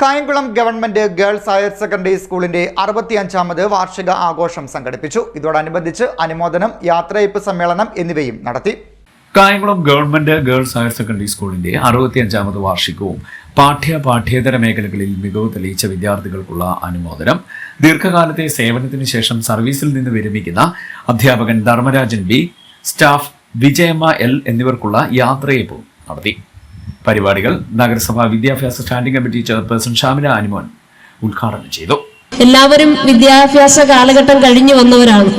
Kayamkulam government girls higher secondary സ്കൂളിന്റെ അറുപത്തിയഞ്ചാമത് വാർഷിക ആഘോഷം സംഘടിപ്പിച്ചു. ഇതോടനുബന്ധിച്ച് അനുമോദനം യാത്രയപ്പ് സമ്മേളനം എന്നിവയും നടത്തി. Kayamkulam government girls higher secondary സ്കൂളിന്റെ അറുപത്തിയഞ്ചാമത് വാർഷികവും പാഠ്യ പാഠ്യേതര മേഖലകളിൽ മികവ് തെളിയിച്ച വിദ്യാർത്ഥികൾക്കുള്ള അനുമോദനം ദീർഘകാലത്തെ സേവനത്തിന് ശേഷം സർവീസിൽ നിന്ന് വിരമിക്കുന്ന അധ്യാപകൻ Dharmarajan B staff Vijayamma L എന്നിവർക്കുള്ള യാത്രയപ്പും നടത്തി. പരിപാടികൾ നഗരസഭാ വിദ്യാഭ്യാസ standing committee chairperson Shamina Animon ഉദ്ഘാടനം ചെയ്തു. എല്ലാവരും വിദ്യാഭ്യാസ കാലഘട്ടം കഴിഞ്ഞു വന്നവരാണ്.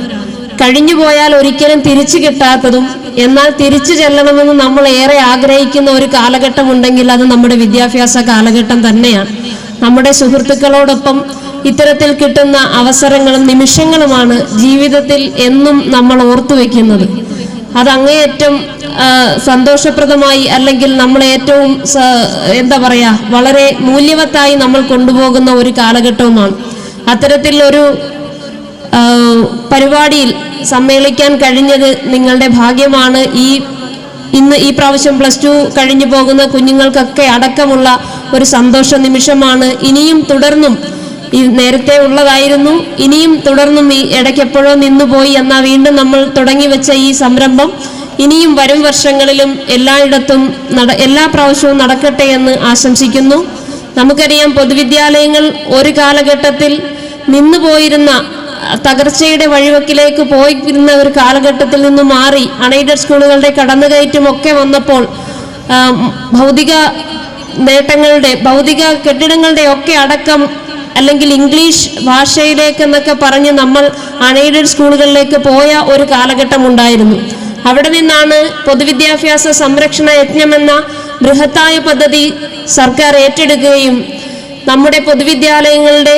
കഴിഞ്ഞു പോയാൽ ഒരിക്കലും തിരിച്ചു കിട്ടാത്തതും എന്നാൽ തിരിച്ചു ചെല്ലണമെന്ന് നമ്മൾ ഏറെ ആഗ്രഹിക്കുന്ന ഒരു കാലഘട്ടം ഉണ്ടെങ്കിൽ അത് നമ്മുടെ വിദ്യാഭ്യാസ കാലഘട്ടം തന്നെയാണ്. നമ്മുടെ സുഹൃത്തുക്കളോടൊപ്പം ഇത്തരത്തിൽ കിട്ടുന്ന അവസരങ്ങളും നിമിഷങ്ങളുമാണ് ജീവിതത്തിൽ എന്നും നമ്മൾ ഓർത്തു വെക്കുന്നത് അത് അങ്ങേയറ്റം സന്തോഷപ്രദമായി അല്ലെങ്കിൽ നമ്മൾ ഏറ്റവും എന്താ പറയാ വളരെ മൂല്യവത്തായി നമ്മൾ കൊണ്ടുപോകുന്ന ഒരു കാലഘട്ടവുമാണ്. അത്തരത്തിൽ ഒരു പരിപാടിയിൽ സമ്മേളിക്കാൻ കഴിഞ്ഞത് നിങ്ങളുടെ ഭാഗ്യമാണ്. ഈ ഇന്ന് ഈ പ്രാവശ്യം പ്ലസ് ടു കഴിഞ്ഞു പോകുന്ന കുഞ്ഞുങ്ങൾക്കൊക്കെ അടക്കമുള്ള ഒരു സന്തോഷ നിമിഷമാണ്. ഇനിയും തുടർന്നും നേരത്തെ ഉള്ളതായിരുന്നു ഇനിയും തുടർന്നും ഈ ഇടയ്ക്ക് എപ്പോഴോ നിന്നുപോയി എന്നാൽ വീണ്ടും നമ്മൾ തുടങ്ങി വെച്ച ഈ സംരംഭം. ഇനിയും വരും വർഷങ്ങളിലും എല്ലായിടത്തും നട എല്ലാ പ്രാവശ്യവും നടക്കട്ടെ എന്ന് ആശംസിക്കുന്നു. നമുക്കറിയാം പൊതുവിദ്യാലയങ്ങൾ ഒരു കാലഘട്ടത്തിൽ നിന്നുപോയിരുന്ന തകർച്ചയുടെ വഴിവക്കിലേക്ക് പോയിരുന്ന ഒരു കാലഘട്ടത്തിൽ നിന്ന് മാറി അണൈഡഡ് സ്കൂളുകളുടെ കടന്നുകയറ്റം ഒക്കെ വന്നപ്പോൾ ഭൗതിക നേട്ടങ്ങളുടെ ഭൗതിക കെട്ടിടങ്ങളുടെ ഒക്കെ അടക്കം അല്ലെങ്കിൽ ഇംഗ്ലീഷ് ഭാഷയിലേക്ക് എന്നൊക്കെ പറഞ്ഞ് നമ്മൾ അൺഎയ്ഡഡ് സ്കൂളുകളിലേക്ക് പോയ ഒരു കാലഘട്ടം ഉണ്ടായിരുന്നു. അവിടെ നിന്നാണ് പൊതുവിദ്യാഭ്യാസ സംരക്ഷണ യജ്ഞമെന്ന ബൃഹത്തായ പദ്ധതി സർക്കാർ ഏറ്റെടുക്കുകയും നമ്മുടെ പൊതുവിദ്യാലയങ്ങളുടെ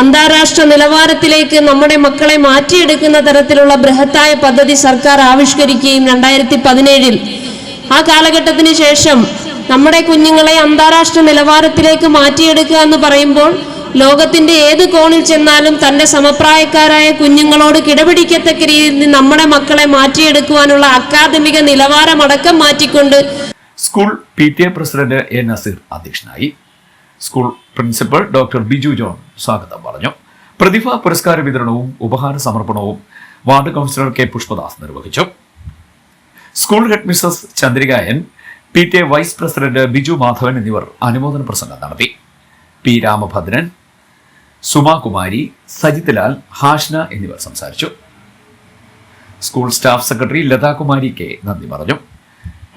അന്താരാഷ്ട്ര നിലവാരത്തിലേക്ക് നമ്മുടെ മക്കളെ മാറ്റിയെടുക്കുന്ന തരത്തിലുള്ള ബൃഹത്തായ പദ്ധതി സർക്കാർ ആവിഷ്കരിക്കുകയും രണ്ടായിരത്തി പതിനേഴിൽ ആ കാലഘട്ടത്തിന് ശേഷം നമ്മുടെ കുഞ്ഞുങ്ങളെ അന്താരാഷ്ട്ര നിലവാരത്തിലേക്ക് മാറ്റിയെടുക്കുക എന്ന് പറയുമ്പോൾ ലോകത്തിന്റെ ഏത് കോണിൽ ചെന്നാലും തന്റെ സമപ്രായക്കാരായ കുഞ്ഞുങ്ങളോട് കിടപിടിക്കത്തക്ക രീതിയിൽ നമ്മുടെ മക്കളെ മാറ്റിയെടുക്കുവാനുള്ള അക്കാദമിക നിലവാരമടക്കം മാറ്റിക്കൊണ്ട് school P T A president A Naseer അധ്യക്ഷനായി. School principal doctor Biju John സ്വാഗതം പറഞ്ഞു. പ്രതിഭ പുരസ്കാര വിതരണവും ഉപഹാര സമർപ്പണവും വാർഡ് കൗൺസിലർ കെ പുഷ്പദാസ് നിർവഹിച്ചു. School head Mrs Chandrikayan P T A vice president Biju Madhavan എന്നിവർ അനുമോദന പ്രസംഗം നടത്തി. പി രാമഭദ്രൻ സുമാകുമാരി സജിത് ലാൽ ഹാഷ്ന എന്നിവർ സംസാരിച്ചു. School staff secretary Lathakumari K നന്ദി പറഞ്ഞു.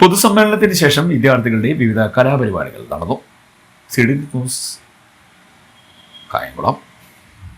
പൊതുസമ്മേളനത്തിന് ശേഷം വിദ്യാർത്ഥികളുടെ വിവിധ കലാപരിപാടികൾ നടന്നു. C D news Kayamkulam.